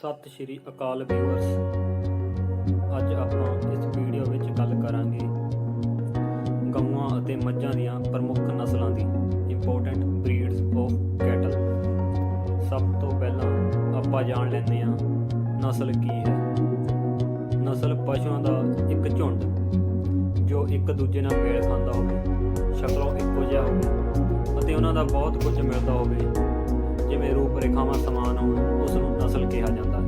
ਸਤਿ ਸ਼੍ਰੀ ਅਕਾਲ ਵਿਊਅਰਸ ਅੱਜ ਆਪਾਂ ਇਸ ਵੀਡੀਓ ਵਿੱਚ ਗੱਲ ਕਰਾਂਗੇ ਗਊਆਂ ਅਤੇ ਮੱਝਾਂ ਦੀਆਂ ਪ੍ਰਮੁੱਖ ਨਸਲਾਂ ਦੀ ਇੰਪੋਰਟੈਂਟ ਬਰੀਡਸ ਆਫ ਕੈਟਲ ਸਭ ਤੋਂ ਪਹਿਲਾਂ ਆਪਾਂ ਜਾਣ ਲੈਂਦੇ ਹਾਂ ਨਸਲ ਕੀ ਹੈ। ਨਸਲ ਪਸ਼ੂਆਂ ਦਾ ਇੱਕ ਝੁੰਡ, ਜੋ ਇੱਕ ਦੂਜੇ ਨਾਲ ਮੇਲ ਖਾਂਦਾ ਹੋਵੇ, ਸ਼ਕਲੋਂ ਇੱਕੋ ਜਿਹਾ ਹੋਵੇ ਅਤੇ ਉਹਨਾਂ ਦਾ ਬਹੁਤ ਕੁਝ ਮਿਲਦਾ ਹੋਵੇ। ਜਿਵੇਂ ਸਮਾਨ ਹੋਣ ਉਸ ਨੂੰ ਨਸਲ ਕਿਹਾ ਜਾਂਦਾ ਹੈ।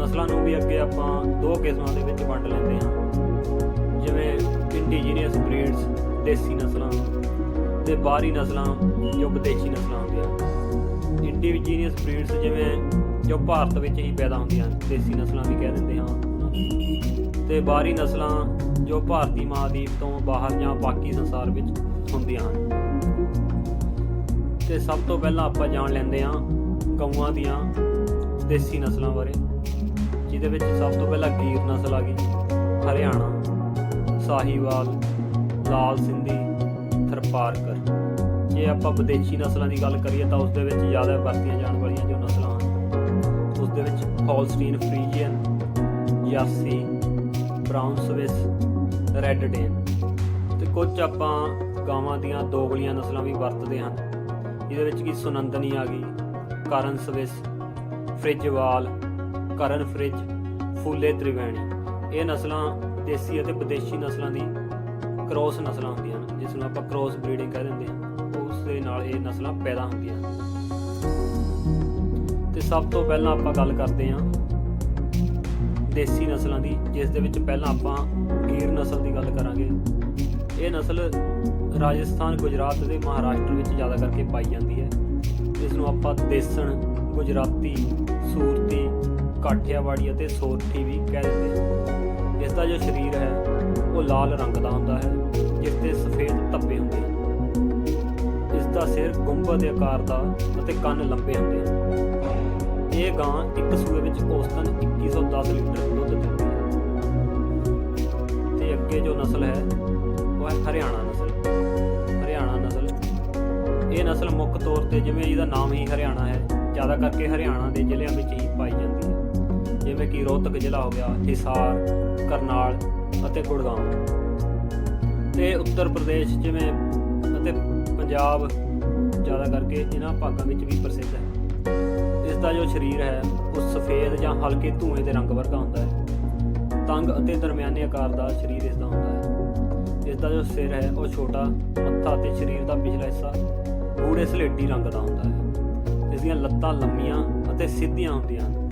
ਨਸਲਾਂ ਨੂੰ ਵੀ ਅੱਗੇ ਆਪਾਂ ਦੋ ਕਿਸਮਾਂ ਦੇ ਵਿੱਚ ਵੰਡ ਲੈਂਦੇ ਹਾਂ। ਜਿਵੇਂ ਇੰਡੀਜੀਨੀਅਸ ਬਰੀਡਸ ਦੇਸੀ ਨਸਲਾਂ ਤੇ ਬਾਹਰੀ ਨਸਲਾਂ ਜੋ ਵਿਦੇਸ਼ੀ ਨਸਲਾਂ ਹੁੰਦੀਆਂ। ਇੰਡੀਜੀਨੀਅਸ ਬਰੀਡਸ ਜਿਵੇਂ ਜੋ ਭਾਰਤ ਵਿੱਚ ਹੀ ਪੈਦਾ ਹੁੰਦੀਆਂ ਹਨ, ਦੇਸੀ ਨਸਲਾਂ ਵੀ ਕਹਿ ਦਿੰਦੇ ਹਾਂ ਉਹਨਾਂ ਤੇ ਬਾਹਰੀ ਨਸਲਾਂ ਜੋ ਭਾਰਤੀ ਮਹਾਦੀਪ ਤੋਂ ਬਾਹਰ ਜਾਂ ਬਾਕੀ ਸੰਸਾਰ ਵਿੱਚ ਹੁੰਦੀਆਂ ਹਨ। ਤੇ ਸਭ ਤੋਂ ਪਹਿਲਾਂ ਆਪਾਂ ਜਾਣ ਲੈਂਦੇ ਹਾਂ ਗਊਆਂ ਦੀਆਂ ਦੇਸੀ ਨਸਲਾਂ ਬਾਰੇ, ਜਿਹਦੇ ਵਿੱਚ ਸਭ ਤੋਂ ਪਹਿਲਾਂ ਗੀਰ ਨਸਲ ਆ ਗਈ, ਹਰਿਆਣਾ, ਸਾਹੀਵਾਲ, ਲਾਲ ਸਿੰਧੀ, ਥਰਪਾਰਕਰ। ਜੇ ਆਪਾਂ ਵਿਦੇਸ਼ੀ ਨਸਲਾਂ ਦੀ ਗੱਲ ਕਰੀਏ ਤਾਂ ਉਸ ਦੇ ਵਿੱਚ ਜ਼ਿਆਦਾ ਵਰਤੀਆਂ ਜਾਣ ਵਾਲੀਆਂ ਜੋ ਨਸਲਾਂ ਹਨ ਉਸ ਦੇ ਵਿੱਚ ਹੋਲਸਟੀਨ ਫਰੀਜੀਅਨ ਯਾਸੀ ਬ੍ਰਾਊਨ ਸਵਿਸ ਰੈੱਡ ਡੇਨ ਤੇ ਕੁਝ ਆਪਾਂ ਗਾਵਾਂ ਦੀਆਂ ਦੋਗਲੀਆਂ ਨਸਲਾਂ ਵੀ ਵਰਤਦੇ ਹਨ। ਜਿਹਦੇ ਵਿੱਚ ਕੀ ਸੁਨੰਦਨੀ ਆ ਗਈ? ਕਰਨ ਸਵਿਸ ਫ੍ਰਿਜਵਾਲ ਕਰਨ ਫ੍ਰਿਜ, ਫੂਲੇ ਤ੍ਰਿਵੇਣੀ। ਇਹ ਨਸਲਾਂ ਦੇਸੀ ਅਤੇ ਵਿਦੇਸ਼ੀ ਨਸਲਾਂ ਦੀ ਕ੍ਰੋਸ ਨਸਲਾਂ ਹੁੰਦੀਆਂ ਹਨ, ਜਿਸ ਨੂੰ ਆਪਾਂ ਕ੍ਰੋਸ ਬਰੀਡਿੰਗ ਕਹਿ ਦਿੰਦੇ ਹਾਂ। ਉਸ ਦੇ ਨਾਲ ਇਹ ਨਸਲਾਂ ਪੈਦਾ ਹੁੰਦੀਆਂ ਹਨ। ਤੇ ਸਭ ਤੋਂ ਪਹਿਲਾਂ ਆਪਾਂ ਗੱਲ ਕਰਦੇ ਹਾਂ ਦੇਸੀ ਨਸਲਾਂ ਦੀ, ਜਿਸ ਦੇ ਵਿੱਚ ਪਹਿਲਾਂ ਆਪਾਂ ਗੀਰ ਨਸਲ ਦੀ ਗੱਲ ਕਰਾਂਗੇ। ਇਹ ਨਸਲ ਰਾਜਸਥਾਨ, ਗੁਜਰਾਤ ਤੇ ਮਹਾਰਾਸ਼ਟਰ ਵਿੱਚ ਜ਼ਿਆਦਾ ਕਰਕੇ ਪਾਈ ਜਾਂਦੀ ਹੈ। ਇਸ ਨੂੰ ਆਪਾਂ ਦੇਸਣ, ਗੁਜਰਾਤੀ, ਸੂਰਤੀ, ਕਾਠਿਆਵਾੜੀ ਅਤੇ ਸੋਰਠੀ ਵੀ ਕਹਿ ਦਿੰਦੇ ਹਾਂ। ਇਸ ਦਾ ਜੋ ਸਰੀਰ ਹੈ, ਉਹ ਲਾਲ ਰੰਗ ਦਾ ਹੁੰਦਾ ਹੈ, ਜਿਸ ਤੇ ਸਫੇਦ ਧੱਬੇ ਹੁੰਦੇ ਹਨ। ਇਸ ਦਾ ਸਿਰ ਗੁੰਬਦ ਦੇ ਆਕਾਰ ਦਾ ਅਤੇ ਕੰਨ ਲੰਬੇ ਹੁੰਦੇ ਹਨ। ਇਹ ਗਾਂ ਇੱਕ ਸੂਏ ਵਿੱਚ ਔਸਤਨ 2110 ਲੀਟਰ ਦੁੱਧ ਦਿੰਦੀ ਹੈ। ਤੇ ਅੱਗੇ ਜੋ ਨਸਲ ਹੈ ਹੈ ਹਰਿਆਣਾ ਨਸਲ। ਹਰਿਆਣਾ ਨਸਲ। ਇਹ ਨਸਲ ਮੁੱਖ ਤੌਰ ਤੇ ਜਿਵੇਂ ਇਹਦਾ ਨਾਮ ਹੀ ਹਰਿਆਣਾ ਹੈ, ਜ਼ਿਆਦਾ ਕਰਕੇ ਹਰਿਆਣਾ ਦੇ ਜ਼ਿਲ੍ਹਿਆਂ ਵਿੱਚ ਹੀ ਪਾਈ ਜਾਂਦੀ ਹੈ। ਜਿਵੇਂ ਕਿ ਰੋਹਤਕ ਜ਼ਿਲ੍ਹਾ ਹੋ ਗਿਆ, ਹਿਸਾਰ, ਕਰਨਾਲ ਅਤੇ ਗੁੜਗਾਉਂ। ਤੇ ਉੱਤਰ ਪ੍ਰਦੇਸ਼ ਜਿਵੇਂ ਅਤੇ ਪੰਜਾਬ ਜ਼ਿਆਦਾ ਕਰਕੇ ਇਹਨਾਂ ਭਾਗਾਂ ਵਿੱਚ ਵੀ ਪ੍ਰਸਿੱਧ ਹੈ। ਇਸ ਦਾ ਜੋ ਸਰੀਰ ਹੈ, ਉਹ ਸਫੇਦ ਜਾਂ ਹਲਕੇ ਧੂਏ ਦੇ ਰੰਗ ਵਰਗਾ ਹੁੰਦਾ ਹੈ। ਤੰਗ ਅਤੇ ਦਰਮਿਆਨੇ ਆਕਾਰ ਦਾ ਸਰੀਰ ਇਸ ਦਾ ਹੁੰਦਾ ਹੈ। ਇਸ ਦਾ ਜੋ ਸਿਰ ਹੈ, ਉਹ ਛੋਟਾ ਮੱਥਾ ਅਤੇ ਸਰੀਰ ਦਾ ਪਿਛਲਾ ਹਿੱਸਾ ਗੂੜੇ ਸਲੇਟੀ ਰੰਗ ਦਾ ਹੁੰਦਾ ਹੈ। ਇਸ ਦੀਆਂ ਲੱਤਾਂ ਲੰਮੀਆਂ ਅਤੇ ਸਿੱਧੀਆਂ ਹੁੰਦੀਆਂ ਹਨ।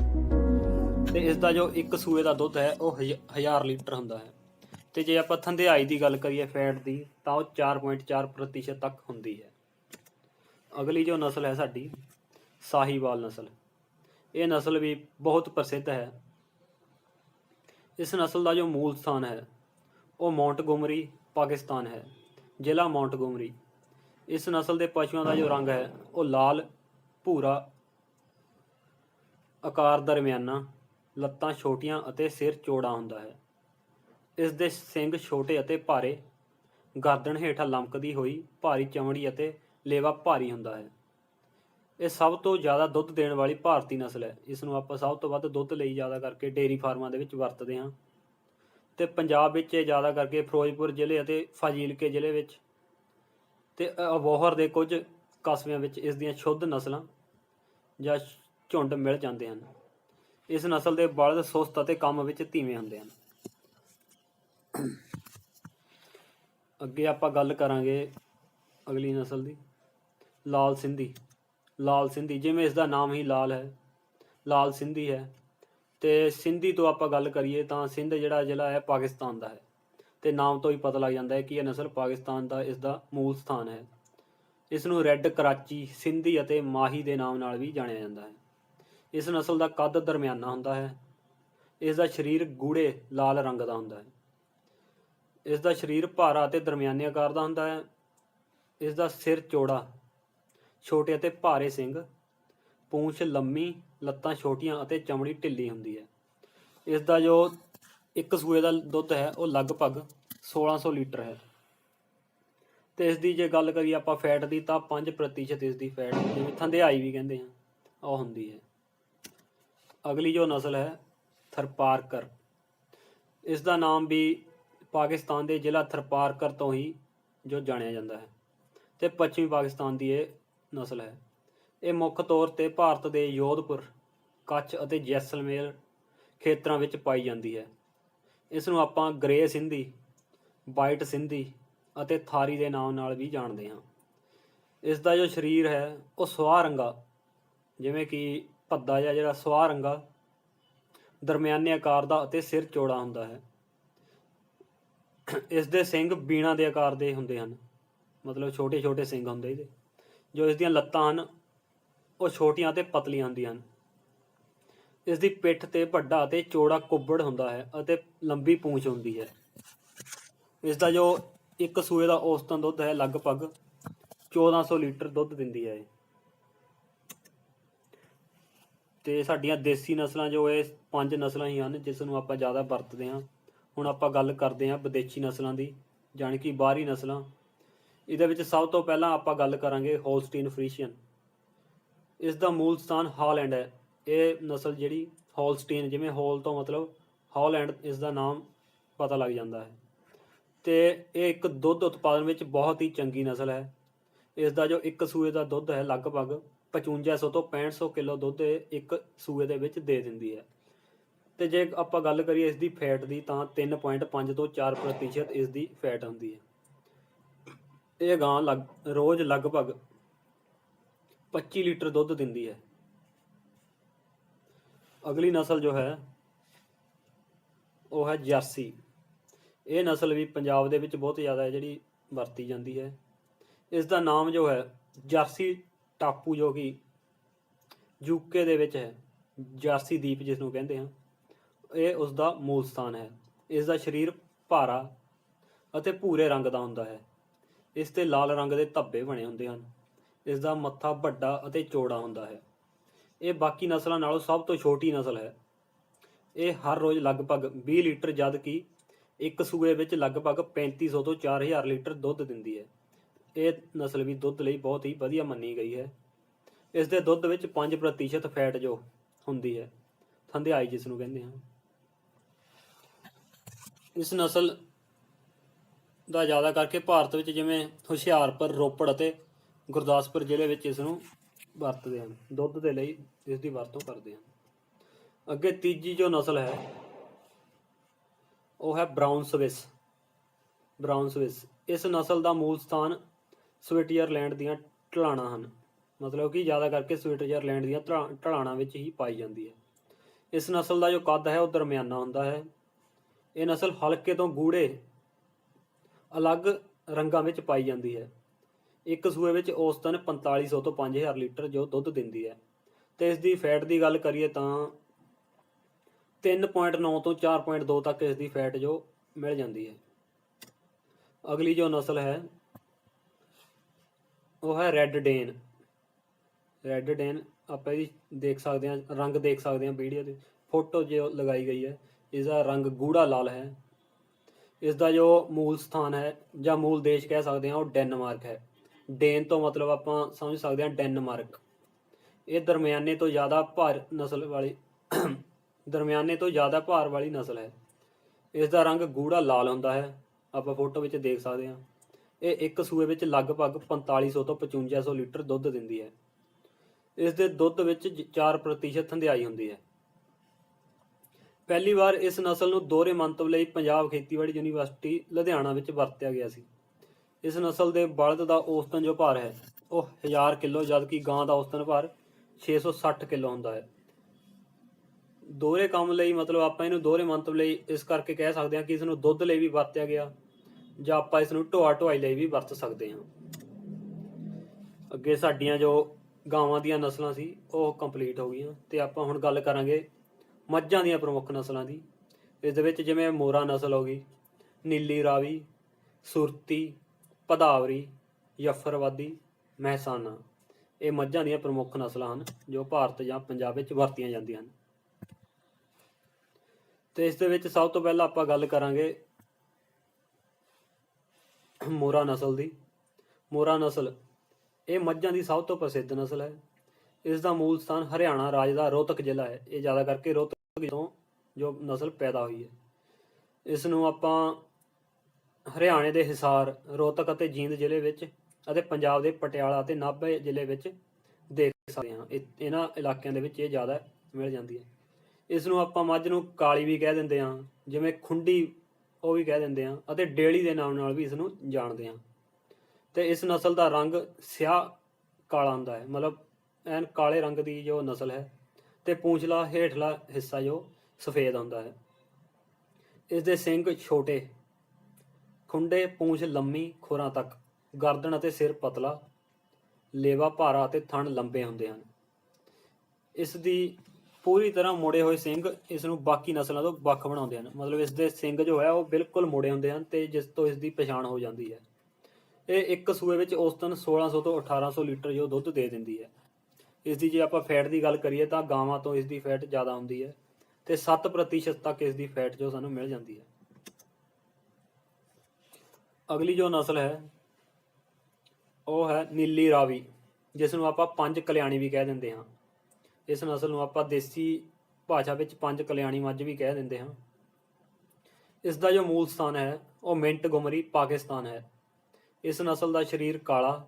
ਤੇ ਇਸ ਦਾ ਜੋ ਇੱਕ ਸੂਏ ਦਾ ਦੁੱਧ ਹੈ, ਉਹ 1000 ਲੀਟਰ ਹੁੰਦਾ ਹੈ। ਤੇ ਜੇ ਆਪਾਂ ਥੰਧਿਆਈ ਦੀ ਗੱਲ ਕਰੀਏ ਫੈਟ ਦੀ, ਤਾਂ ਉਹ 4.4% ਤੱਕ ਹੁੰਦੀ ਹੈ। ਅਗਲੀ ਜੋ ਨਸਲ ਹੈ ਸਾਡੀ, ਸਾਹੀਵਾਲ ਨਸਲ। ਇਹ ਨਸਲ ਵੀ ਬਹੁਤ ਪ੍ਰਸਿੱਧ ਹੈ। ਇਸ ਨਸਲ ਦਾ ਜੋ ਮੂਲ ਸਥਾਨ ਹੈ, ਉਹ ਮੌਂਟਗੋਮਰੀ ਪਾਕਿਸਤਾਨ ਹੈ, ਜ਼ਿਲ੍ਹਾ ਮੌਂਟਗੋਮਰੀ। ਇਸ ਨਸਲ ਦੇ ਪਸ਼ੂਆਂ ਦਾ ਜੋ ਰੰਗ ਹੈ, ਉਹ ਲਾਲ, ਭੂਰਾ ਆਕਾਰ ਦਰਮਿਆਨਾ, ਲੱਤਾਂ ਛੋਟੀਆਂ ਅਤੇ ਸਿਰ ਚੌੜਾ ਹੁੰਦਾ ਹੈ। ਇਸ ਦੇ ਸਿੰਗ ਛੋਟੇ ਅਤੇ ਭਾਰੇ, ਗਰਦਨ ਹੇਠਾਂ ਲਮਕਦੀ ਹੋਈ ਭਾਰੀ ਚਮੜੀ ਅਤੇ ਲੇਵਾ ਭਾਰੀ ਹੁੰਦਾ ਹੈ। ਇਹ ਸਭ ਤੋਂ ਜ਼ਿਆਦਾ ਦੁੱਧ ਦੇਣ ਵਾਲੀ ਭਾਰਤੀ ਨਸਲ ਹੈ। ਇਸ ਨੂੰ ਆਪਾਂ ਸਭ ਤੋਂ ਵੱਧ ਦੁੱਧ ਲਈ ਜ਼ਿਆਦਾ ਕਰਕੇ ਡੇਅਰੀ ਫਾਰਮਾਂ ਦੇ ਵਿੱਚ ਵਰਤਦੇ ਹਾਂ। ਤੇ ਪੰਜਾਬ ਵਿੱਚ ਇਹ ਜ਼ਿਆਦਾ ਕਰਕੇ ਫਿਰੋਜ਼ਪੁਰ ਜ਼ਿਲ੍ਹੇ ਅਤੇ ਫਾਜ਼ਿਲਕੇ ਜ਼ਿਲ੍ਹੇ ਵਿੱਚ ਤੇ ਅਬੋਹਰ ਦੇ ਕੁਝ ਕਸਬਿਆਂ ਵਿੱਚ ਇਸ ਦੀਆਂ ਸ਼ੁੱਧ ਨਸਲਾਂ ਜਾਂ ਝੁੰਡ ਮਿਲ ਜਾਂਦੇ ਹਨ। ਇਸ ਨਸਲ ਦੇ ਬਲਦ ਸੁਸਤ ਅਤੇ ਕੰਮ ਵਿੱਚ ਧੀਵੇਂ ਹੁੰਦੇ ਹਨ। ਅੱਗੇ ਆਪਾਂ ਗੱਲ ਕਰਾਂਗੇ ਅਗਲੀ ਨਸਲ ਦੀ, ਲਾਲ ਸਿੰਧੀ। ਲਾਲ ਸਿੰਧੀ, ਜਿਵੇਂ ਇਸ ਦਾ ਨਾਮ ਹੀ ਲਾਲ ਹੈ, ਲਾਲ ਸਿੰਧੀ ਹੈ। ਤੇ ਸਿੰਧੀ ਤੋਂ ਆਪਾਂ ਗੱਲ ਕਰੀਏ ਤਾਂ ਸਿੰਧ ਜਿਹੜਾ ਜ਼ਿਲ੍ਹਾ ਹੈ ਪਾਕਿਸਤਾਨ ਦਾ ਹੈ। ਤੇ ਨਾਮ ਤੋਂ ਹੀ ਪਤਾ ਲੱਗ ਜਾਂਦਾ ਹੈ ਕਿ ਇਹ ਨਸਲ ਪਾਕਿਸਤਾਨ ਦਾ ਇਸ ਦਾ ਮੂਲ ਸਥਾਨ ਹੈ। ਇਸ ਨੂੰ ਰੈੱਡ ਕਰਾਚੀ, ਸਿੰਧੀ ਅਤੇ ਮਾਹੀ ਦੇ ਨਾਮ ਨਾਲ ਵੀ ਜਾਣਿਆ ਜਾਂਦਾ ਹੈ। ਇਸ ਨਸਲ ਦਾ ਕੱਦ ਦਰਮਿਆਨਾ ਹੁੰਦਾ ਹੈ। ਇਸ ਦਾ ਸਰੀਰ ਗੂੜੇ ਲਾਲ ਰੰਗ ਦਾ ਹੁੰਦਾ ਹੈ। ਇਸ ਦਾ ਸਰੀਰ ਭਾਰਾ ਅਤੇ ਦਰਮਿਆਨੇ ਆਕਾਰ ਦਾ ਹੁੰਦਾ ਹੈ। ਇਸ ਦਾ ਸਿਰ ਚੌੜਾ, ਛੋਟੇ ਅਤੇ ਭਾਰੇ ਸਿੰਘ ਪੂੰਛ ਲੰਮੀ, ਲੱਤਾਂ ਛੋਟੀਆਂ ਅਤੇ ਚਮੜੀ ਢਿੱਲੀ ਹੁੰਦੀ ਹੈ। ਇਸ ਦਾ ਜੋ ਇੱਕ ਸੂਏ ਦਾ ਦੁੱਧ ਹੈ, ਉਹ ਲਗਭਗ 1600 ਲੀਟਰ ਹੈ। ਤੇ ਇਸ ਦੀ ਜੇ ਗੱਲ ਕਰੀਏ ਆਪਾਂ ਫੈਟ ਦੀ, ਤਾਂ 5% ਇਸ ਦੀ ਫੈਟ, ਜਿਵੇਂ ਥੰਧਿਆਈ ਵੀ ਕਹਿੰਦੇ ਆ, ਉਹ ਹੁੰਦੀ ਹੈ। ਅਗਲੀ ਜੋ ਨਸਲ ਹੈ, ਥਰਪਾਰਕਰ। ਇਸ ਦਾ ਨਾਮ ਵੀ ਪਾਕਿਸਤਾਨ ਦੇ ਜ਼ਿਲ੍ਹਾ ਥਰਪਾਰਕਰ ਤੋਂ ਹੀ ਜੋ ਜਾਣਿਆ ਜਾਂਦਾ ਹੈ। ਤੇ ਪੱਛਮੀ ਪਾਕਿਸਤਾਨ ਦੀ ਇਹ ਨਸਲ ਹੈ। ਇਹ ਮੁੱਖ ਤੌਰ ਤੇ ਭਾਰਤ ਦੇ ਯੋਧਪੁਰ, ਕੱਛ ਅਤੇ ਜੈਸਲਮੇਰ ਖੇਤਰਾਂ ਵਿੱਚ ਪਾਈ ਜਾਂਦੀ ਹੈ। ਇਸ ਨੂੰ ਆਪਾਂ ਗ੍ਰੇ ਸਿੰਧੀ ਵਾਈਟ ਸਿੰਧੀ ਅਤੇ ਥਾਰੀ ਦੇ ਨਾਮ ਨਾਲ ਵੀ ਜਾਣਦੇ ਹਾਂ। ਇਸ ਦਾ ਜੋ ਸਰੀਰ ਹੈ, ਉਹ ਸਵਾਹ ਰੰਗਾ, ਜਿਵੇਂ ਕਿ ਭੱਦਾ ਜਿਹਾ ਜਿਹੜਾ ਸਵਾਹ ਰੰਗਾ, ਦਰਮਿਆਨੇ ਆਕਾਰ ਦਾ ਅਤੇ ਸਿਰ ਚੌੜਾ ਹੁੰਦਾ ਹੈ। ਇਸ ਦੇ ਸਿੰਗ ਬੀਣਾ ਦੇ ਆਕਾਰ ਦੇ ਹੁੰਦੇ ਹਨ। ਮਤਲਬ ਛੋਟੇ ਛੋਟੇ ਸਿੰਘ ਹੁੰਦੇ ਇਹਦੇ, ਜੋ ਇਸ ਦੀਆਂ ਲੱਤਾਂ ਹਨ ਉਹ ਛੋਟੀਆਂ ਤੇ ਪਤਲੀਆਂ ਹੁੰਦੀਆਂ ਹਨ। ਇਸ ਦੀ ਪਿੱਠ ਤੇ ਵੱਡਾ ਅਤੇ ਚੌੜਾ ਕੁੱਬੜ ਹੁੰਦਾ ਹੈ ਅਤੇ ਲੰਬੀ ਪੂੰਛ ਹੁੰਦੀ ਹੈ। ਇਸ ਦਾ ਜੋ ਇੱਕ ਸੂਏ ਦਾ ਔਸਤਨ ਦੁੱਧ ਹੈ, ਲਗਭਗ 1400 ਲੀਟਰ ਦੁੱਧ ਦਿੰਦੀ ਹੈ ਇਹ। ਤੇ ਸਾਡੀਆਂ ਦੇਸੀ ਨਸਲਾਂ ਜੋ ਇਹ ਪੰਜ ਨਸਲਾਂ ਹੀ ਹਨ, ਜਿਸ ਨੂੰ ਆਪਾਂ ਜ਼ਿਆਦਾ ਵਰਤਦੇ ਹਾਂ। ਹੁਣ ਆਪਾਂ ਗੱਲ ਕਰਦੇ ਹਾਂ ਵਿਦੇਸ਼ੀ ਨਸਲਾਂ ਦੀ, ਜਾਣੀ ਕਿ ਬਾਹਰੀ ਨਸਲਾਂ। ਇਹਦੇ ਵਿੱਚ ਸਭ ਤੋਂ ਪਹਿਲਾਂ ਆਪਾਂ ਗੱਲ ਕਰਾਂਗੇ ਹੋਲਸਟੀਨ ਫਰੀਸ਼ੀਅਨ ਇਸ ਦਾ ਮੂਲ ਸਥਾਨ ਹਾਲੈਂਡ ਹੈ। ਇਹ ਨਸਲ ਜਿਹੜੀ ਹੋਲਸਟੀਨ, ਜਿਵੇਂ ਹੋਲ ਤੋਂ ਮਤਲਬ ਹਾਲੈਂਡ, ਇਸ ਦਾ ਨਾਮ ਪਤਾ ਲੱਗ ਜਾਂਦਾ ਹੈ। ਤੇ ਇਹ ਇੱਕ ਦੁੱਧ ਉਤਪਾਦਨ ਵਿੱਚ ਬਹੁਤ ਹੀ ਚੰਗੀ ਨਸਲ ਹੈ। ਇਸ ਦਾ ਜੋ ਇੱਕ ਸੂਏ ਦਾ ਦੁੱਧ ਹੈ, ਲਗਭਗ 5500 ਤੋਂ 6500 ਕਿਲੋ ਦੁੱਧ ਇੱਕ ਸੂਏ ਦੇ ਵਿੱਚ ਦੇ ਦਿੰਦੀ ਹੈ। ਤੇ ਜੇ ਆਪਾਂ ਗੱਲ ਕਰੀਏ ਇਸ ਦੀ ਫੈਟ ਦੀ, ਤਾਂ 3.5 ਤੋਂ 4% ਪ੍ਰਤੀਸ਼ਤ ਇਸ ਦੀ ਫੈਟ ਹੁੰਦੀ ਹੈ। ਇਹ ਗਾਂ ਲਗ, ਰੋਜ਼ ਲਗਭਗ 25 ਲੀਟਰ ਦੁੱਧ ਦਿੰਦੀ ਹੈ। ਅਗਲੀ ਨਸਲ ਜੋ ਹੈ, ਉਹ ਹੈ ਜਰਸੀ। ਇਹ ਨਸਲ ਵੀ ਪੰਜਾਬ ਦੇ ਵਿੱਚ ਬਹੁਤ ਜ਼ਿਆਦਾ ਹੈ ਜਿਹੜੀ ਵਰਤੀ ਜਾਂਦੀ ਹੈ। ਇਸ ਦਾ ਨਾਮ ਜੋ ਹੈ, ਜਰਸੀ ਟਾਪੂ ਜੋ ਕਿ ਯੂਕੇ ਦੇ ਵਿੱਚ ਹੈ। ਜਰਸੀ ਦੀਪ ਜਿਸ ਨੂੰ ਕਹਿੰਦੇ ਹਾਂ। ਇਹ ਉਸ ਦਾ ਮੂਲ ਸਥਾਨ ਹੈ। ਇਸ ਦਾ ਸਰੀਰ ਭਾਰਾ ਅਤੇ ਭੂਰੇ ਰੰਗ ਦਾ ਹੁੰਦਾ ਹੈ। ਇਸ ਤੇ ਲਾਲ ਰੰਗ ਦੇ ਧੱਬੇ ਬਣੇ ਹੁੰਦੇ ਹਨ। ਇਸ ਦਾ ਮੱਥਾ ਵੱਡਾ ਅਤੇ ਚੌੜਾ ਹੁੰਦਾ ਹੈ। ਇਹ ਬਾਕੀ ਨਸਲਾਂ ਨਾਲੋਂ ਸਭ ਤੋਂ ਛੋਟੀ ਨਸਲ ਹੈ। ਇਹ ਹਰ ਰੋਜ਼ ਲਗਭਗ 20 ਲੀਟਰ ਜਦ ਕਿ ਇੱਕ ਸੂਏ ਵਿੱਚ ਲਗਭਗ 3500 ਤੋਂ 4000 ਲੀਟਰ ਦੁੱਧ ਦਿੰਦੀ ਹੈ। ਇਹ ਨਸਲ ਵੀ ਦੁੱਧ ਲਈ ਬਹੁਤ ਹੀ ਵਧੀਆ ਮੰਨੀ ਗਈ ਹੈ। ਇਸ ਦੇ ਦੁੱਧ ਵਿੱਚ 5% ਫੈਟ ਜੋ ਹੁੰਦੀ ਹੈ ਥੰਧਿਆਈ ਜਿਸ ਨੂੰ ਕਹਿੰਦੇ ਹਾਂ। ਇਸ ਨਸਲ ਦਾ ਜ਼ਿਆਦਾ ਕਰਕੇ ਭਾਰਤ ਵਿੱਚ ਜਿਵੇਂ ਹੁਸ਼ਿਆਰਪੁਰ, ਰੋਪੜ ਅਤੇ ਗੁਰਦਾਸਪੁਰ ਜ਼ਿਲ੍ਹੇ ਵਿੱਚ ਇਸ ਨੂੰ ਵਰਤਦੇ ਹਨ, ਦੁੱਧ ਦੇ ਲਈ ਇਸ ਦੀ ਵਰਤੋਂ ਕਰਦੇ ਹਨ। ਅੱਗੇ ਤੀਜੀ ਜੋ ਨਸਲ ਹੈ, ਉਹ ਹੈ ਬ੍ਰਾਊਨ ਸਵਿਸ ਬ੍ਰਾਊਨ ਸਵਿਸ। ਇਸ ਨਸਲ ਦਾ ਮੂਲ ਸਥਾਨ ਸਵਿਟਜ਼ਰਲੈਂਡ ਦੀਆਂ ਢਲਾਣਾਂ ਹਨ। ਮਤਲਬ ਕਿ ਜ਼ਿਆਦਾ ਕਰਕੇ ਸਵਿਟਜ਼ਰਲੈਂਡ ਦੀਆਂ ਢਲਾ- ਢਲਾਣਾਂ ਵਿੱਚ ਹੀ ਪਾਈ ਜਾਂਦੀ ਹੈ। ਇਸ ਨਸਲ ਦਾ ਜੋ ਕੱਦ ਹੈ, ਉਹ ਦਰਮਿਆਨਾ ਹੁੰਦਾ ਹੈ। ਇਹ ਨਸਲ ਹਲਕੇ ਤੋਂ ਗੂੜੇ ਅਲੱਗ ਰੰਗਾਂ ਵਿੱਚ ਪਾਈ ਜਾਂਦੀ ਹੈ। ਇੱਕ ਸੂਏ ਵਿੱਚ ਔਸਤਨ 4500 ਤੋਂ 5000 ਲੀਟਰ ਜੋ ਦੁੱਧ ਦਿੰਦੀ ਹੈ। ਤੇ ਇਸ ਦੀ ਫੈਟ ਦੀ ਗੱਲ ਕਰੀਏ ਤਾਂ 3.9 ਤੋਂ 4.2 ਤੱਕ ਇਸ ਦੀ ਫੈਟ ਜੋ ਮਿਲ ਜਾਂਦੀ ਹੈ। ਅਗਲੀ ਜੋ ਨਸਲ ਹੈ, ਉਹ ਹੈ ਰੈੱਡ ਡੇਨ। ਰੈੱਡ ਡੇਨ ਆਪਾਂ ਇਹਦੀ ਦੇਖ ਸਕਦੇ ਹਾਂ, ਰੰਗ ਦੇਖ ਸਕਦੇ ਹਾਂ ਵੀਡੀਓ ਦੇ। ਫੋਟੋ ਜੋ ਲਗਾਈ ਗਈ ਹੈ ਇਸ ਦਾ ਰੰਗ ਗੂੜਾ ਲਾਲ ਹੈ। ਇਸ ਦਾ ਜੋ ਮੂਲ ਸਥਾਨ ਹੈ ਜਾਂ ਮੂਲ ਦੇਸ਼ ਕਹਿ ਸਕਦੇ ਹਾਂ, ਉਹ ਡੈਨਮਾਰਕ ਹੈ। ਡੇਨ ਤੋਂ ਮਤਲਬ ਆਪਾਂ ਸਮਝ ਸਕਦੇ ਹਾਂ ਡੈਨਮਾਰਕ। ਇਹ ਦਰਮਿਆਨੇ ਤੋਂ ਜ਼ਿਆਦਾ ਭਾਰ ਨਸਲ ਵਾਲੀ ਦਰਮਿਆਨੇ ਤੋਂ ਜ਼ਿਆਦਾ ਭਾਰ ਵਾਲੀ ਨਸਲ ਹੈ। ਇਸ ਦਾ ਰੰਗ ਗੂੜਾ ਲਾਲ ਹੁੰਦਾ ਹੈ। ਆਪਾਂ ਫੋਟੋ ਵਿੱਚ ਦੇਖ ਸਕਦੇ ਹਾਂ। ਇਹ ਇੱਕ ਸੂਏ ਵਿੱਚ ਲਗਭਗ 4500 ਤੋਂ 5500 ਲੀਟਰ ਦੁੱਧ ਦਿੰਦੀ ਹੈ। ਇਸ ਦੇ ਦੁੱਧ ਵਿੱਚ 4% ਥੰਧਿਆਈ ਹੁੰਦੀ ਹੈ। ਪਹਿਲੀ ਵਾਰ ਇਸ ਨਸਲ ਨੂੰ ਦੋਹਰੇ ਮੰਤਵ ਲਈ ਪੰਜਾਬ ਖੇਤੀਬਾੜੀ ਯੂਨੀਵਰਸਿਟੀ ਲੁਧਿਆਣਾ ਵਿੱਚ ਵਰਤਿਆ ਗਿਆ ਸੀ। ਇਸ ਨਸਲ ਦੇ ਬਲਦ ਦਾ ਔਸਤਨ ਜੋ ਭਾਰ ਹੈ, ਉਹ 1000 ਕਿਲੋ ਜਦਕਿ ਗਾਂ ਦਾ ਔਸਤਨ ਭਾਰ 660 ਕਿਲੋ ਹੁੰਦਾ ਹੈ। ਦੋਹਰੇ ਕੰਮ ਲਈ ਮਤਲਬ ਆਪਾਂ ਇਹਨੂੰ ਦੋਹਰੇ ਮੰਤਵ ਲਈ ਇਸ ਕਰਕੇ ਕਹਿ ਸਕਦੇ ਹਾਂ ਕਿ ਇਸ ਨੂੰ ਦੁੱਧ ਲਈ ਵੀ ਵਰਤਿਆ ਗਿਆ ਜਾਂ ਆਪਾਂ ਇਸ ਨੂੰ ਢੋਆ ਢੋਆਈ ਲਈ ਵੀ ਵਰਤ ਸਕਦੇ ਹਾਂ। ਅੱਗੇ ਸਾਡੀਆਂ ਜੋ ਗਾਵਾਂ ਦੀਆਂ ਨਸਲਾਂ ਸੀ, ਉਹ ਕੰਪਲੀਟ ਹੋ ਗਈਆਂ ਤੇ ਆਪਾਂ ਹੁਣ ਗੱਲ ਕਰਾਂਗੇ ਮੱਝਾਂ ਦੀਆਂ ਪ੍ਰਮੁੱਖ ਨਸਲਾਂ ਦੀ। ਇਸ ਦੇ ਵਿੱਚ ਜਿਵੇਂ ਮੋਰਾ ਨਸਲ ਹੋ ਗਈ, ਨੀਲੀ ਰਾਵੀ, ਸੁਰਤੀ ਪਧਾਵਰੀ ਜਫਰਵਾਦੀ ਮਹਿਸਾਨਾ। ਇਹ ਮੱਝਾਂ ਦੀਆਂ ਪ੍ਰਮੁੱਖ ਨਸਲਾਂ ਹਨ, ਜੋ ਭਾਰਤ ਜਾਂ ਪੰਜਾਬ ਵਿੱਚ ਵਰਤੀਆਂ ਜਾਂਦੀਆਂ ਹਨ। ਤੇ ਇਸ ਦੇ ਵਿੱਚ ਸਭ ਤੋਂ ਪਹਿਲਾਂ ਆਪਾਂ ਗੱਲ ਕਰਾਂਗੇ ਮੋਰਾ ਨਸਲ ਦੀ। ਮੋਰਾ ਨਸਲ, ਇਹ ਮੱਝਾਂ ਦੀ ਸਭ ਤੋਂ ਪ੍ਰਸਿੱਧ ਨਸਲ ਹੈ। ਇਸ ਦਾ ਮੂਲ ਸਥਾਨ ਹਰਿਆਣਾ ਰਾਜ ਦਾ ਰੋਹਤਕ ਜ਼ਿਲ੍ਹਾ ਹੈ। ਇਹ ਜ਼ਿਆਦਾ ਕਰਕੇ ਰੋਹਤਕ ਤੋਂ ਜੋ ਨਸਲ ਪੈਦਾ ਹੋਈ ਹੈ। ਇਸ ਨੂੰ ਆਪਾਂ ਹਰਿਆਣੇ ਦੇ ਹਿਸਾਰ, ਰੋਹਤਕ ਅਤੇ ਜੀਂਦ ਜ਼ਿਲ੍ਹੇ ਵਿੱਚ ਅਤੇ ਪੰਜਾਬ ਦੇ ਪਟਿਆਲਾ ਅਤੇ ਨਾਭੇ ਜ਼ਿਲ੍ਹੇ ਵਿੱਚ ਦੇਖ ਸਕਦੇ ਹਾਂ। ਇਹ- ਇਹਨਾਂ ਇਲਾਕਿਆਂ ਦੇ ਵਿੱਚ ਇਹ ਜ਼ਿਆਦਾ ਮਿਲ ਜਾਂਦੀ ਹੈ। ਇਸ ਨੂੰ ਆਪਾਂ ਮੱਝ ਨੂੰ ਕਾਲੀ ਵੀ ਕਹਿ ਦਿੰਦੇ ਹਾਂ, ਜਿਵੇਂ ਖੁੰਡੀ ਉਹ ਵੀ ਕਹਿ ਦਿੰਦੇ ਹਾਂ ਅਤੇ ਡੇਲੀ ਦੇ ਨਾਮ ਨਾਲ ਵੀ ਇਸ ਨੂੰ ਜਾਣਦੇ ਹਾਂ। ਤੇ ਇਸ ਨਸਲ ਦਾ ਰੰਗ ਸਿਆਹ ਕਾਲਾ ਹੁੰਦਾ ਹੈ। ਮਤਲਬ ਐਨ ਕਾਲੇ ਰੰਗ ਦੀ ਜੋ ਨਸਲ ਹੈ ਤੇ ਪੂੰਛਲਾ ਹੇਠਲਾ ਹਿੱਸਾ ਜੋ ਸਫੇਦ ਹੁੰਦਾ ਹੈ। ਇਸ ਦੇ ਸਿੰਗ ਛੋਟੇ ਖੁੰਡੇ ਪੂੰਛ ਲੰਮੀ ਖੁਰਾਂ ਤੱਕ। ਗਰਦਨ ਅਤੇ ਸਿਰ ਪਤਲਾ, ਲੇਵਾ ਭਾਰਾ ਅਤੇ ਥਣ ਲੰਬੇ ਹੁੰਦੇ ਹਨ। ਇਸ ਦੀ ਪੂਰੀ ਤਰ੍ਹਾਂ ਮੁੜੇ ਹੋਏ ਸਿੰਘ ਇਸ ਨੂੰ ਬਾਕੀ ਨਸਲਾਂ ਤੋਂ ਵੱਖ ਬਣਾਉਂਦੇ ਹਨ। ਮਤਲਬ ਇਸ ਦੇ ਸਿੰਗ ਜੋ ਹੈ ਉਹ ਬਿਲਕੁਲ ਮੁੜੇ ਹੁੰਦੇ ਹਨ ਤੇ ਜਿਸ ਤੋਂ ਇਸ ਦੀ ਪਛਾਣ ਹੋ ਜਾਂਦੀ ਹੈ। ਇਹ ਇੱਕ ਸੂਏ ਵਿੱਚ ਔਸਤਨ 1600 ਤੋਂ 1800 ਲੀਟਰ ਜੋ ਦੁੱਧ ਦੇ ਦਿੰਦੀ ਹੈ। ਇਸ ਦੀ ਜੇ ਆਪਾਂ ਫੈਟ ਦੀ ਗੱਲ ਕਰੀਏ ਤਾਂ ਗਾਵਾਂ ਤੋਂ ਇਸ ਦੀ ਫੈਟ ਜ਼ਿਆਦਾ ਹੁੰਦੀ ਹੈ ਤੇ 7% ਤੱਕ ਇਸ ਦੀ ਫੈਟ ਜੋ ਸਾਨੂੰ ਮਿਲ ਜਾਂਦੀ ਹੈ। ਅਗਲੀ ਜੋ ਨਸਲ ਹੈ, ਉਹ ਹੈ ਨੀਲੀ ਰਾਵੀ, ਜਿਸ ਨੂੰ ਆਪਾਂ ਪੰਜ ਕਲਿਆਣੀ ਵੀ ਕਹਿ ਦਿੰਦੇ ਹਾਂ। ਇਸ ਨਸਲ ਨੂੰ ਆਪਾਂ ਦੇਸੀ ਭਾਸ਼ਾ ਵਿੱਚ ਪੰਜ ਕਲਿਆਣੀ ਮੱਝ ਵੀ ਕਹਿ ਦਿੰਦੇ ਹਾਂ। ਇਸ ਦਾ ਜੋ ਮੂਲ ਸਥਾਨ ਹੈ, ਉਹ ਮਿੰਟ ਗੁਮਰੀ ਪਾਕਿਸਤਾਨ ਹੈ। ਇਸ ਨਸਲ ਦਾ ਸਰੀਰ ਕਾਲਾ,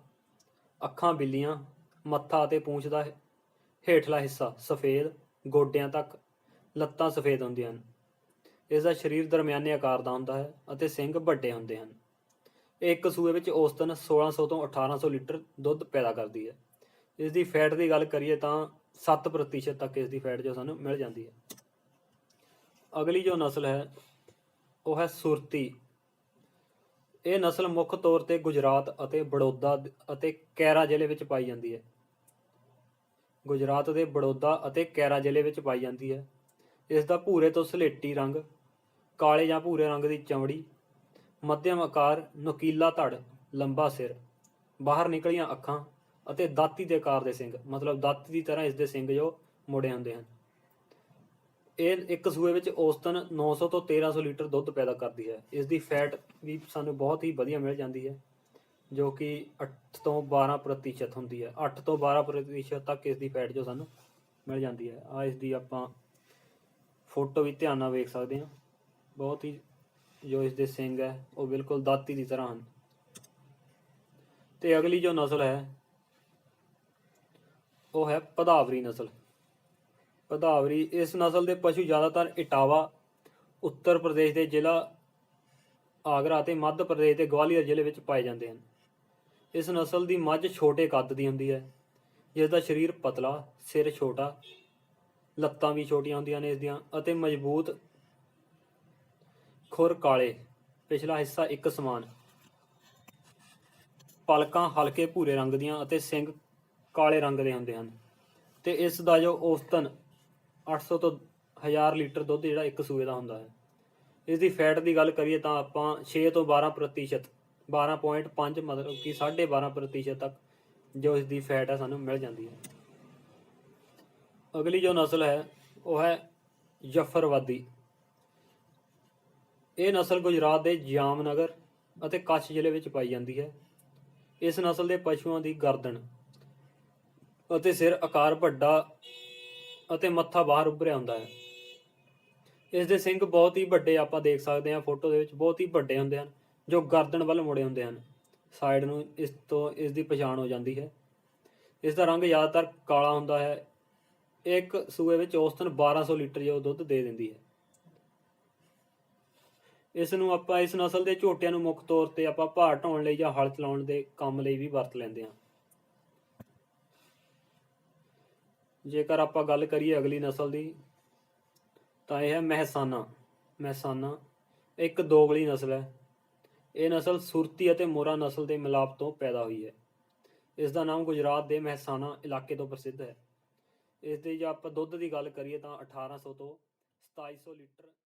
ਅੱਖਾਂ ਬਿੱਲੀਆਂ, ਮੱਥਾ ਅਤੇ ਪੂੰਛ ਦਾ ਹੇਠਲਾ ਹਿੱਸਾ ਸਫੇਦ, ਗੋਡਿਆਂ ਤੱਕ ਲੱਤਾਂ ਸਫੇਦ ਹੁੰਦੀਆਂ ਹਨ। ਇਸ ਦਾ ਸਰੀਰ ਦਰਮਿਆਨੇ ਆਕਾਰ ਦਾ ਹੁੰਦਾ ਹੈ ਅਤੇ ਸਿੰਘ ਵੱਡੇ ਹੁੰਦੇ ਹਨ। ਇੱਕ ਸੂਏ ਵਿੱਚ ਔਸਤਨ 1600 ਤੋਂ 1800 ਲੀਟਰ ਦੁੱਧ ਪੈਦਾ ਕਰਦੀ ਹੈ। ਇਸ ਦੀ ਫੈਟ ਦੀ ਗੱਲ ਕਰੀਏ ਤਾਂ 7% ਤੱਕ ਇਸ ਦੀ ਫੈਟ ਜੋ ਸਾਨੂੰ ਮਿਲ ਜਾਂਦੀ ਹੈ। ਅਗਲੀ ਜੋ ਨਸਲ ਹੈ, ਉਹ ਹੈ ਸੁਰਤੀ। ਇਹ ਨਸਲ ਮੁੱਖ ਤੌਰ ਤੇ ਗੁਜਰਾਤ ਅਤੇ ਬੜੌਦਾ ਅਤੇ ਕੈਰਾ ਜ਼ਿਲ੍ਹੇ ਵਿੱਚ ਪਾਈ ਜਾਂਦੀ ਹੈ। ਗੁਜਰਾਤ ਦੇ ਬੜੌਦਾ ਅਤੇ ਕੈਰਾ ਜ਼ਿਲ੍ਹੇ ਵਿੱਚ ਪਾਈ ਜਾਂਦੀ ਹੈ। ਇਸ ਦਾ ਭੂਰੇ ਤੋਂ ਸਲੇਟੀ ਰੰਗ, ਕਾਲੇ ਜਾਂ ਭੂਰੇ ਰੰਗ ਦੀ ਚਮੜੀ ਮੱਧਮ ਆਕਾਰ, ਨੁਕੀਲਾ ਧੜ, ਲੰਬਾ ਸਿਰ। ਬਾਹਰ ਨਿਕਲੀਆਂ ਅੱਖਾਂ ਅਤੇ ਦਾਤੀ ਦੇ ਆਕਾਰ ਦੇ ਸਿੰਘ ਮਤਲਬ ਦਾਤੀ ਦੀ ਤਰ੍ਹਾਂ ਇਸ ਦੇ ਸਿੰਗ ਜੋ ਮੁੜੇ ਹੁੰਦੇ ਹਨ। ਇਹ ਇੱਕ ਸੂਏ ਵਿੱਚ ਔਸਤਨ 900 ਤੋਂ 1300 ਲੀਟਰ ਦੁੱਧ ਪੈਦਾ ਕਰਦੀ ਹੈ। ਇਸ ਦੀ ਫੈਟ ਵੀ ਸਾਨੂੰ ਬਹੁਤ ਹੀ ਵਧੀਆ ਮਿਲ ਜਾਂਦੀ ਹੈ, ਜੋ ਕਿ 8 ਤੋਂ 12% ਪ੍ਰਤੀਸ਼ਤ ਹੁੰਦੀ ਹੈ। 8 ਤੋਂ 12% ਪ੍ਰਤੀਸ਼ਤ ਤੱਕ ਇਸ ਦੀ ਫੈਟ ਜੋ ਸਾਨੂੰ ਮਿਲ ਜਾਂਦੀ ਹੈ। ਆ ਇਸ ਦੀ ਆਪਾਂ ਫੋਟੋ ਵੀ ਧਿਆਨ ਨਾਲ ਵੇਖ ਸਕਦੇ ਹਾਂ। ਬਹੁਤ ਹੀ ਜੋ ਇਸ ਦੇ ਸਿੰਗ ਹੈ, ਉਹ ਬਿਲਕੁਲ ਦਾਤੀ ਦੀ ਤਰ੍ਹਾਂ ਹਨ। ਤੇ ਅਗਲੀ ਜੋ ਨਸਲ ਹੈ, ਉਹ ਹੈ ਪਧਾਵਰੀ ਨਸਲ। ਪਧਾਵਰੀ ਇਸ ਨਸਲ ਦੇ ਪਸ਼ੂ ਜ਼ਿਆਦਾਤਰ ਇਟਾਵਾ, ਉੱਤਰ ਪ੍ਰਦੇਸ਼ ਦੇ ਜ਼ਿਲ੍ਹਾ ਆਗਰਾ ਅਤੇ ਮੱਧ ਪ੍ਰਦੇਸ਼ ਦੇ ਗਵਾਲੀਅਰ ਜ਼ਿਲ੍ਹੇ ਵਿੱਚ ਪਾਏ ਜਾਂਦੇ ਹਨ। ਇਸ ਨਸਲ ਦੀ ਮੱਝ ਛੋਟੇ ਕੱਦ ਦੀ ਹੁੰਦੀ ਹੈ ਜਿਸ ਦਾ ਸਰੀਰ ਪਤਲਾ, ਸਿਰ ਛੋਟਾ, ਲੱਤਾਂ ਵੀ ਛੋਟੀਆਂ ਹੁੰਦੀਆਂ ਨੇ ਇਸ ਦੀਆਂ ਅਤੇ ਮਜ਼ਬੂਤ ਖੁਰ ਕਾਲੇ, ਪਿਛਲਾ ਹਿੱਸਾ ਇੱਕ ਸਮਾਨ। ਪਲਕਾਂ ਹਲਕੇ ਭੂਰੇ ਰੰਗ ਦੀਆਂ ਅਤੇ ਸਿੰਘ ਕਾਲੇ ਰੰਗ ਦੇ ਹੁੰਦੇ ਹਨ। ਤੇ ਇਸ ਦਾ ਜੋ ਔਸਤਨ 800 ਤੋਂ 1000 ਲੀਟਰ ਦੁੱਧ ਜਿਹੜਾ ਇੱਕ ਸੂਏ ਦਾ ਹੁੰਦਾ ਹੈ। ਇਸ ਦੀ ਫੈਟ ਦੀ ਗੱਲ ਕਰੀਏ ਤਾਂ ਆਪਾਂ 6 ਤੋਂ 12 ਪ੍ਰਤੀਸ਼ਤ 12.5 ਮਤਲਬ ਕਿ 12.5 ਪ੍ਰਤੀਸ਼ਤ ਤੱਕ ਜੋ ਇਸ ਦੀ ਫੈਟ ਹੈ ਸਾਨੂੰ ਮਿਲ ਜਾਂਦੀ ਹੈ। ਅਗਲੀ ਜੋ ਨਸਲ ਹੈ, ਉਹ ਹੈ ਜਫਰਵਾਦੀ। ਇਹ ਨਸਲ ਗੁਜਰਾਤ ਦੇ ਜਾਮਨਗਰ ਅਤੇ ਕੱਛ ਜ਼ਿਲ੍ਹੇ ਵਿੱਚ ਪਾਈ ਜਾਂਦੀ ਹੈ। ਇਸ ਨਸਲ ਦੇ ਪਸ਼ੂਆਂ ਦੀ ਗਰਦਨ ਅਤੇ ਸਿਰ ਆਕਾਰ ਵੱਡਾ ਅਤੇ ਮੱਥਾ ਬਾਹਰ ਉੱਭਰਿਆ ਹੁੰਦਾ ਹੈ। ਇਸ ਦੇ ਸਿੰਗ ਬਹੁਤ ਹੀ ਵੱਡੇ ਆਪਾਂ ਦੇਖ ਸਕਦੇ ਹਾਂ ਫੋਟੋ ਦੇ ਵਿੱਚ, ਬਹੁਤ ਹੀ ਵੱਡੇ ਹੁੰਦੇ ਹਨ, ਜੋ ਗਰਦਨ ਵੱਲ ਮੁੜੇ ਹੁੰਦੇ ਹਨ। ਸਾਈਡ ਨੂੰ ਇਸ ਤੋਂ ਇਸ ਦੀ ਪਛਾਣ ਹੋ ਜਾਂਦੀ ਹੈ। ਇਸ ਦਾ ਰੰਗ ਜ਼ਿਆਦਾਤਰ ਕਾਲਾ ਹੁੰਦਾ ਹੈ। ਇੱਕ ਸੂਏ ਵਿੱਚ ਔਸਤਨ 1200 ਲੀਟਰ ਜੋ ਦੁੱਧ ਦੇ ਦਿੰਦੀ ਹੈ। ਇਸ ਨੂੰ ਆਪਾਂ ਇਸ ਨਸਲ ਦੇ ਝੋਟਿਆਂ ਨੂੰ ਮੁੱਖ ਤੌਰ ਤੇ ਆਪਾਂ ਭਾਰ ਢਾਉਣ ਲਈ ਜਾਂ ਹਲ ਚਲਾਉਣ ਦੇ ਕੰਮ ਲਈ ਵੀ ਵਰਤ ਲੈਂਦੇ ਹਾਂ। ਜੇਕਰ ਆਪਾਂ ਗੱਲ ਕਰੀਏ ਅਗਲੀ ਨਸਲ ਦੀ, ਤਾਂ ਇਹ ਹੈ ਮਹਿਸਾਨਾ। ਮਹਿਸਾਨਾ ਇੱਕ ਦੋਗਲੀ ਨਸਲ ਹੈ। ਇਹ ਨਸਲ ਸੁਰਤੀ ਅਤੇ ਮੋਰਾ ਨਸਲ ਦੇ ਮਿਲਾਪ ਤੋਂ ਪੈਦਾ ਹੋਈ ਹੈ। ਇਸ ਦਾ ਨਾਮ ਗੁਜਰਾਤ ਦੇ ਮਹਿਸਾਨਾ ਇਲਾਕੇ ਤੋਂ ਪ੍ਰਸਿੱਧ ਹੈ। ਇਸ ਦੇ ਜੇ ਆਪਾਂ ਦੁੱਧ ਦੀ ਗੱਲ ਕਰੀਏ ਤਾਂ 1800 ਤੋਂ 2700 ਲੀਟਰ